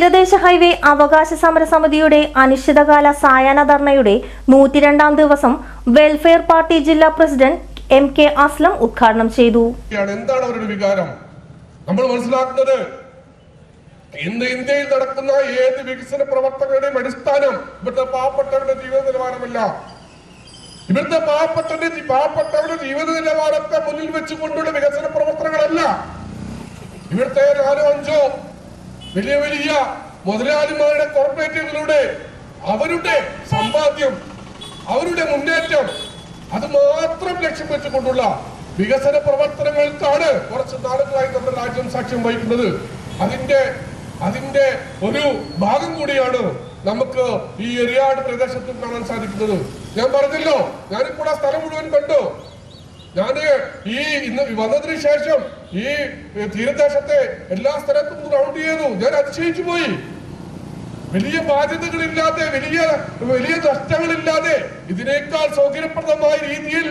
തീരദേശ ഹൈവേ അവകാശ സമര സമിതിയുടെ അനിശ്ചിതകാല സായാഹ്ന ധർണയുടെ നൂറ്റിരണ്ടാം ദിവസം വെൽഫെയർ പാർട്ടി ജില്ലാ പ്രസിഡന്റ് എം കെ അസ്ലം ഉദ്ഘാടനം ചെയ്തു. എന്താണ് അവരുടെ വികാരം? നമ്മൾ മനസ്സിലാക്കുന്നത് ഇന്ന് ഇന്ത്യയിൽ നടക്കുന്ന ഏത് വികസന പ്രവർത്തകരുടെയും അടിസ്ഥാനം ഇവിടുത്തെ പാവപ്പെട്ടവരുടെ ജീവിത നിലവാരമല്ല ഇവിടുത്തെ പാവപ്പെട്ടവരുടെ പാവപ്പെട്ടവരുടെ ജീവിത നിലവാരത്തെ മുന്നിൽ വെച്ചുകൊണ്ടുള്ള വികസന പ്രവർത്തനങ്ങളല്ല. ഇവിടുത്തെ നാലോ അഞ്ചോ വലിയ വലിയ മുതലാളിമാരുടെ കോർപ്പറേറ്റുകളിലൂടെ അവരുടെ സമ്പാദ്യം അവരുടെ മുന്നേറ്റം അത് മാത്രം ലക്ഷ്യം വെച്ചുകൊണ്ടുള്ള വികസന പ്രവർത്തനങ്ങൾക്കാണ് കുറച്ച് നാളുകളായി നമ്മുടെ രാജ്യം സാക്ഷ്യം വഹിക്കുന്നത്. അതിന്റെ അതിന്റെ ഒരു ഭാഗം കൂടിയാണ് നമുക്ക് ഈ എറിയാട് പ്രദേശത്തും കാണാൻ സാധിക്കുന്നത്. ഞാൻ പറഞ്ഞല്ലോ ഞാനിപ്പോൾ ആ സ്ഥലം മുഴുവൻ കണ്ടു. ഞാൻ ഈ ഇന്ന് വന്നതിന് ശേഷം ഈ തീരദേശത്തെ എല്ലാ സ്ഥലത്തും റൗണ്ട് ചെയ്തു. ഞാൻ അതിശയിച്ചു പോയി. വലിയ ബാധ്യതകളില്ലാതെ വലിയ വലിയ നഷ്ടങ്ങളില്ലാതെ ഇതിനേക്കാൾ സൗകര്യപ്രദമായ രീതിയിൽ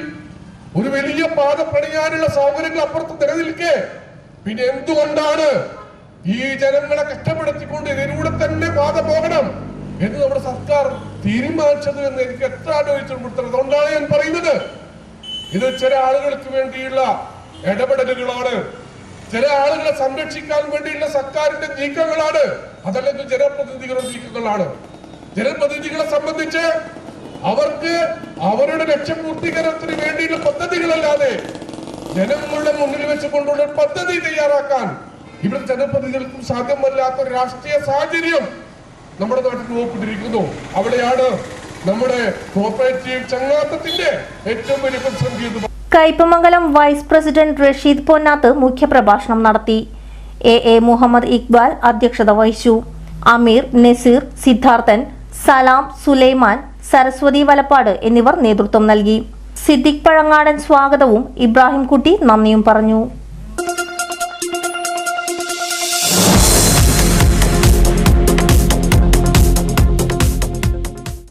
ഒരു വലിയ പാത പണിയാനുള്ള സൗകര്യങ്ങൾ അപ്പുറത്ത് നിലനിൽക്കെ. പിന്നെ എന്തുകൊണ്ടാണ് ഈ ജനങ്ങളെ കഷ്ടപ്പെടുത്തിക്കൊണ്ട് ഇതിലൂടെ തന്നെ പാത പോകണം എന്ന് നമ്മുടെ സർക്കാർ തീരുമാനിച്ചത് എന്ന് എനിക്ക് എത്ര ആലോചിച്ചിട്ടുണ്ട് അതുകൊണ്ടാണ് ഞാൻ പറയുന്നത്. ഇത് ചില ആളുകൾക്ക് വേണ്ടിയുള്ള ഇടപെടലുകളാണ്. ചില ആളുകളെ സംരക്ഷിക്കാൻ വേണ്ടിയുള്ള സർക്കാരിന്റെ നീക്കങ്ങളാണ്. അതല്ലെങ്കിൽ ജനപ്രതിനിധികളുടെ നീക്കങ്ങളാണ്. ജനപ്രതിനിധികളെ സംബന്ധിച്ച് അവർക്ക് അവരുടെ ലക്ഷ്യപൂർത്തീകരണത്തിന് വേണ്ടിയുള്ള പദ്ധതികളല്ലാതെ ജനങ്ങളുടെ മുന്നിൽ വെച്ചുകൊണ്ടുള്ള പദ്ധതി തയ്യാറാക്കാൻ ഇവിടെ ജനപ്രതിനിധികൾക്കും സാധ്യമല്ലാത്ത രാഷ്ട്രീയ സാഹചര്യം നമ്മുടെ നാട്ടിൽ രൂപപ്പെട്ടിരിക്കുന്നു. അവിടെയാണ് നമ്മുടെ കോപ്പറേറ്റീവ് ചങ്ങാത്തത്തിന്റെ ഏറ്റവും വലിയ പ്രതിസന്ധി എന്ന് കയ്പമംഗലം വൈസ് പ്രസിഡന്റ് റഷീദ് പൊന്നാത്ത് മുഖ്യപ്രഭാഷണം നടത്തി. എ എ മുഹമ്മദ് ഇക്ബാൽ അധ്യക്ഷത വഹിച്ചു. അമീർ നസീർ സിദ്ധാർത്ഥൻ സലാം സുലൈമാൻ സരസ്വതി വലപ്പാട് എന്നിവർ നേതൃത്വം നൽകി. സിദ്ദിഖ് പഴങ്ങാടൻ സ്വാഗതവും ഇബ്രാഹിം കുട്ടി നന്ദിയും പറഞ്ഞു.